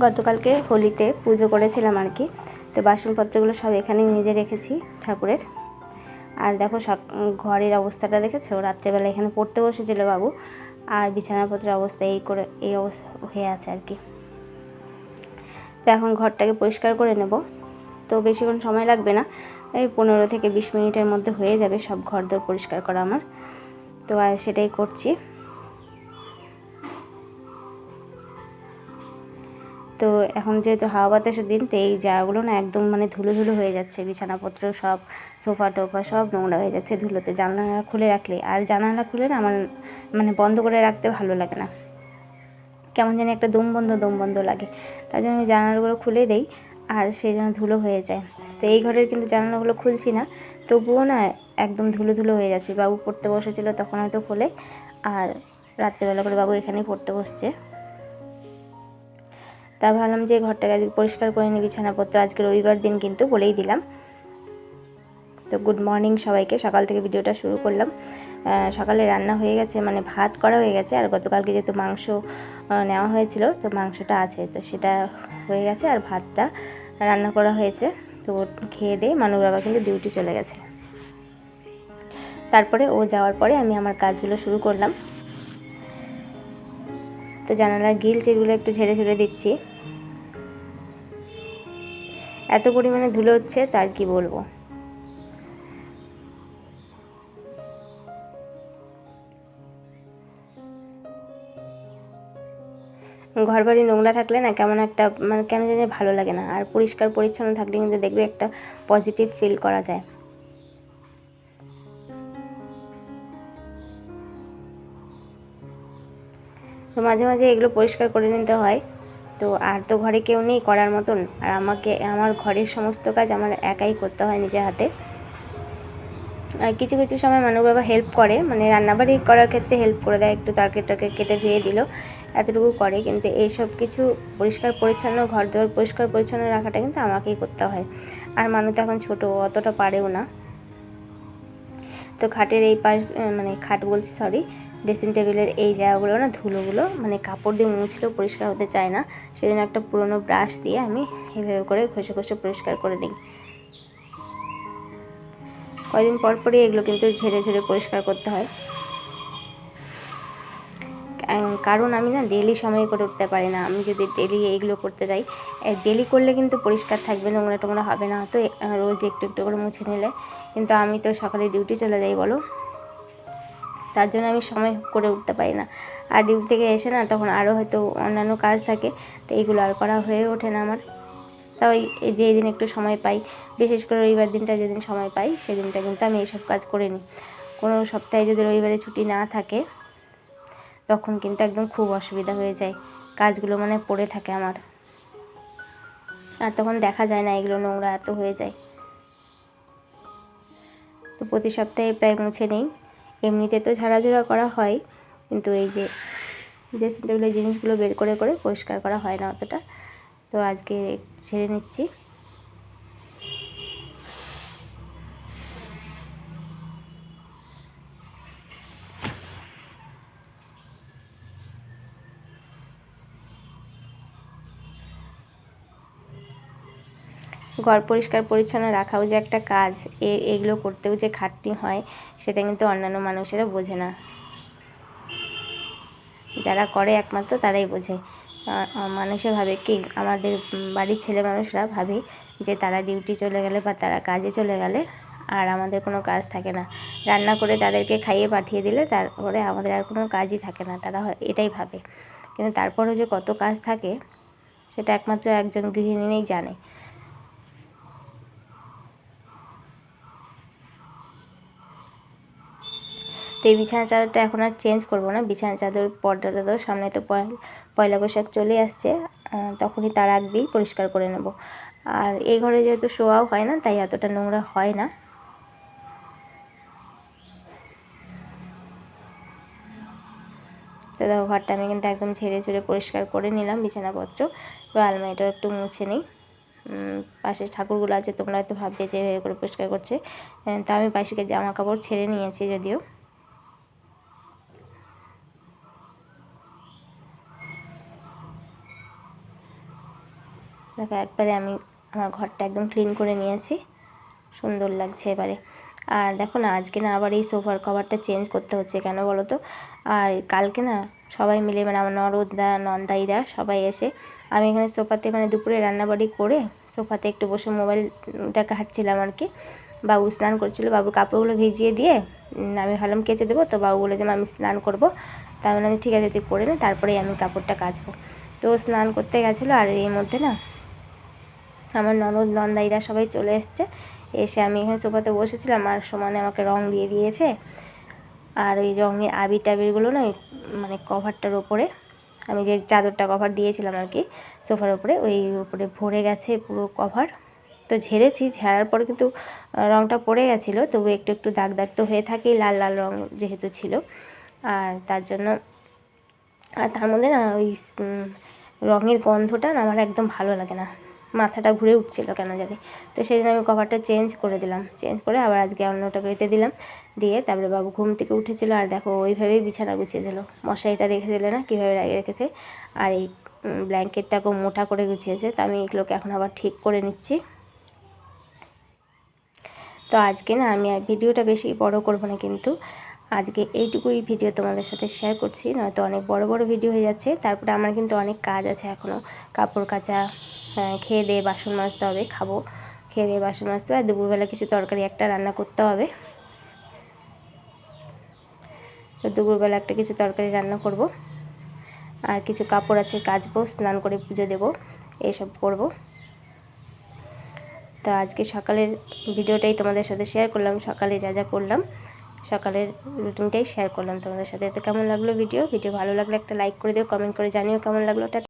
গতকালকে হোলিতে পুজো করেছিলাম আর কি। তো বাসনপত্রগুলো সব এখানেই নিজে রেখেছি ঠাকুরের। আর দেখো ঘরের অবস্থাটা দেখেছ? রাত্রেবেলা এখানে পড়তে বসেছিল বাবু। আর বিছানাপত্রের অবস্থা এই করে, এই অবস্থা হয়ে আছে আর কি। তো এখন ঘরটাকে পরিষ্কার করে নেব। তো বেশিক্ষণ সময় লাগবে না। এই পনেরো থেকে বিশ মিনিটের মধ্যে হয়ে যাবে সব ঘর দোর পরিষ্কার করা আমার। তো সেটাই করছি। তো এখন যেহেতু হাওয়া বাতাসের দিন, তো এই জায়গাগুলো না একদম মানে ধুলো ধুলো হয়ে যাচ্ছে। বিছানাপত্র সব, সোফা টোফা সব নোংরা হয়ে যাচ্ছে ধুলোতে। জানলা খুলে রাখলে, আর জানালা খুলে না আমার মানে বন্ধ করে রাখতে ভালো লাগে না। কেমন জানি একটা দম বন্ধ দম বন্ধ লাগে। তাই জন্য আমি জানালাগুলো খুলে দেই, আর সেই জন্য ধুলো হয়ে যায়। তো এই ঘরের কিন্তু জানালাগুলো খুলছি না, তবুও না একদম ধুলো ধুলো হয়ে যাচ্ছে। বাবু পড়তে বসেছিল তখন হয়তো খোলে, আর রাত্রেবেলা করে বাবু এখানেই পড়তে বসছে। তা ভাবলাম যে ঘরটাকে আজকে পরিষ্কার করে নিই, বিছানাপত্র আজকে রবিবার দিন কিন্তু বলেই দিলাম। তো গুড মর্নিং সবাইকে, সকাল থেকে ভিডিওটা শুরু করলাম। সকালে রান্না হয়ে গেছে মানে ভাত করা হয়ে গেছে, আর গতকালকে যেহেতু মাংস নেওয়া হয়েছিল, তো মাংসটা আছে, তো সেটা হয়ে গেছে, আর ভাতটা রান্না করা হয়েছে। তো খেয়ে দিয়ে মানুষ বাবা কিন্তু ডিউটি চলে গেছে। তারপরে ও যাওয়ার পরে আমি আমার কাজগুলো শুরু করলাম। তো জানালার গিল টিলগুলো একটু ঝেড়ে ঝেড়ে দিচ্ছি। এত পরিমাণে ধুলো হচ্ছে, তার কি বলব? ঘর বাড়ি নোংরা থাকলে না কেমন একটা মানে কেন জানি ভালো লাগে না। আর পরিষ্কার পরিচ্ছন্ন থাকলে কিন্তু দেখবে একটা পজিটিভ ফিল করা যায়। তো মাঝে মাঝে এগুলো পরিষ্কার করে নিতে হয়। তো আর তো ঘরে কেউ নেই করার মতন। আর আমাকে, আমার ঘরের সমস্ত কাজ আমার একাই করতে হয় নিজের হাতে। আর কিছু কিছু সময় মানুষ বাবা হেল্প করে মানে রান্নাবাড়ি করার ক্ষেত্রে হেল্প করে দেয়, একটু তরকারি টরকারি কেটে ধুয়ে দিল, এতটুকু করে। কিন্তু এই সব কিছু পরিষ্কার, পরিচ্ছন্ন ঘর দুয়ার পরিষ্কার, পরিচ্ছন্ন রাখাটা কিন্তু আমাকেই করতে হয়। আর মানুষ তো এখন ছোটো, অতটা পারেও না। তো খাটের এই পাশ মানে খাট বলছি সরি ড্রেসিং টেবিলের এই জায়গাগুলো না, ধুলোগুলো মানে কাপড় দিয়ে মুছলেও পরিষ্কার হতে চায় না। সেজন্য একটা পুরোনো ব্রাশ দিয়ে আমি এভাবে করে ঘষে ঘষে পরিষ্কার করে নিই। কয়দিন পর পরই এগুলো কিন্তু ঝেড়ে ঝেড়ে পরিষ্কার করতে হয়। কারণ আমি না ডেলি সময় করে উঠতে পারি না। আমি যদি ডেলি এইগুলো করতে যাই ডেলি করলে কিন্তু পরিষ্কার থাকবে নোংরা টোংরা হবে না। তো রোজ একটু একটু করে মুছে নিলে। কিন্তু আমি তো সকালে ডিউটি চলে যাই, বলো? তার জন্য আমি সময় করে উঠতে পারি না। আর ডিউটি থেকে এসে না তখন আরও হয়তো অন্যান্য কাজ থাকে, তো এইগুলো আর করা হয়ে ওঠে না আমার। তাও এই এই যে দিন একটু সময় পাই, বিশেষ করে রবিবার দিনটা যেদিন সময় পাই, সেদিনটা কিন্তু আমি এইসব কাজ করে নিই। কোনো সপ্তাহে যদি রবিবারে ছুটি না থাকে, তখন কিন্তু একদম খুব অসুবিধা হয়ে যায়, কাজগুলো মানে পড়ে থাকে আমার। আর তখন দেখা যায় না এগুলো নোংরা এত হয়ে যায়। তো প্রতি সপ্তাহে প্রায় মুছে নেই। এমনিতে তো ঝাড়াঝোড়া করা হয়, কিন্তু এই যে ড্রেসিং টেবিলের জিনিসগুলো বের করে করে পরিষ্কার করা হয় না অতটা। তো আজকে ছেড়ে নিচ্ছি। ঘর পরিষ্কার পরিচ্ছন্ন রাখাও যে একটা কাজ, এ, এগুলো করতেও যে খাটনি হয়, সেটা কিন্তু অন্যান্য মানুষেরা বোঝে না। যারা করে একমাত্র তারাই বোঝে। মানুষে ভাবে কি, আমাদের বাড়ির ছেলে মানুষরা ভাবে যে তারা ডিউটি চলে গেলে বা তারা কাজে চলে গেলে আর আমাদের কোনো কাজ থাকে না। রান্না করে তাদেরকে খাইয়ে পাঠিয়ে দিলে তারপরে আমাদের আর কোনো কাজই থাকে না, তারা এটাই ভাবে। কিন্তু তারপরেও যে কত কাজ থাকে, সেটা একমাত্র একজন গৃহিণীই জানে। তো এই বিছানা চাদরটা এখন আর চেঞ্জ করব না। বিছানা চাদর, পর্দা টর্দা সামনে তো পয়- পয়লা বৈশাখ চলে আসছে। তখনই তার আগেই পরিষ্কার করে নেব। আর এই ঘরে যেহেতু শোয়াও হয় না, তাই এতটা নোংরা হয় না। তো দেখো, ঘরটা আমি কিন্তু একদম ঝেড়ে ঝুড়ে পরিষ্কার করে নিলাম বিছানাপত্র। এবার আলমারিটাও একটু মুছে নিই। পাশে ঠাকুরগুলো আছে, তোমরা হয়তো ভাববে যে করে পরিষ্কার করছে। তা আমি পাশে জামা কাপড় ছেড়ে নিয়েছি যদিও। দেখো, একবারে আমি আমার ঘরটা একদম ক্লিন করে নিয়েছি। সুন্দর লাগছে এবারে। আর দেখো না, আজকে না আবার এই সোফার কভারটা চেঞ্জ করতে হচ্ছে কেন বলো তো? আর কালকে না সবাই মিলে মানে আমার নরদা নন্দাইরা সবাই এসে আমি এখানে সোফাতে মানে দুপুরে রান্নাবাড়ি করে সোফাতে একটু বসে মোবাইলটা ঘাটছিলাম আর কি। বাবু স্নান করছিল বাবুর কাপড়গুলো ভিজিয়ে দিয়ে আমি ভাবলাম কেচে দেবো, তো বাবু বলে যে আমি স্নান করব। তার মানে আমি ঠিক আছে, তুই করে নে, তারপরেই আমি কাপড়টা কাচবো। তো স্নান করতে গেছিল, আর এর মধ্যে না আমার ননদ নন্দাইরা সবাই চলে এসছে। এসে আমি এখানে সোফাতে বসেছিলাম আর সমানে আমাকে রং দিয়ে দিয়েছে। আর ওই রঙের আবির টাবিরগুলো না মানে কভারটার ওপরে আমি যে চাদরটা কভার দিয়েছিলাম আর কি সোফার ওপরে ওই উপরে ভরে গেছে পুরো কভার। তো ঝেড়েছি, ঝেড়ার পরে কিন্তু রঙটা পড়ে গেছিল, তবু একটু একটু দাগ দাগ তো হয়ে থাকেই লাল লাল রঙ যেহেতু ছিল। আর তার জন্য, আর তার মধ্যে না ওই রঙের গন্ধটা না আমার একদম ভালো লাগে না। মাথাটা ঘুরে উঠছিল কেন জানি। তো সেই জন্য আমি কভারটা চেঞ্জ করে দিলাম। চেঞ্জ করে আবার আজকে অন্যটা পেতে দিলাম। দিয়ে তারপরে বাবু ঘুম থেকে উঠেছিল আর দেখো ওইভাবেই বিছানা গুছিয়েছিল মশারিটা দিলে না কীভাবে রেখেছে। আর এই ব্ল্যাঙ্কেটটাকেও মোটা করে গুছিয়েছে। তো আমি এগুলোকে এখন আবার ঠিক করে নিচ্ছি। তো আজকে না আমি আর ভিডিওটা বেশি বড় করব না কিন্তু। আজকে এইটুকুই ভিডিও তোমাদের সাথে শেয়ার করছি, নয়তো অনেক বড় বড় ভিডিও হয়ে যাচ্ছে। তারপরে আমার কিন্তু অনেক কাজ আছে এখনও কাপড় কাচা খেয়ে দিয়ে বাসন মাজতে হবে, খাব। খেয়ে দিয়ে বাসন মাজতে হবে দুপুরবেলা কিছু তরকারি একটা রান্না করতে হবে। তো দুপুরবেলা একটা কিছু তরকারি রান্না করব। আর কিছু কাপড় আছে কাচবো, স্নান করে পুজো দেব এইসব করব। তো আজকে সকালের ভিডিওটাই তোমাদের সাথে শেয়ার করলাম, সকালে যা যা করলাম। সকালের রুটিনটাই শেয়ার করলাম তোমাদের সাথে। তো কেমন লাগল ভিডিও ভিডিও ভালো লাগলে একটা লাইক করে দিও কমেন্ট করে জানিও কেমন লাগল।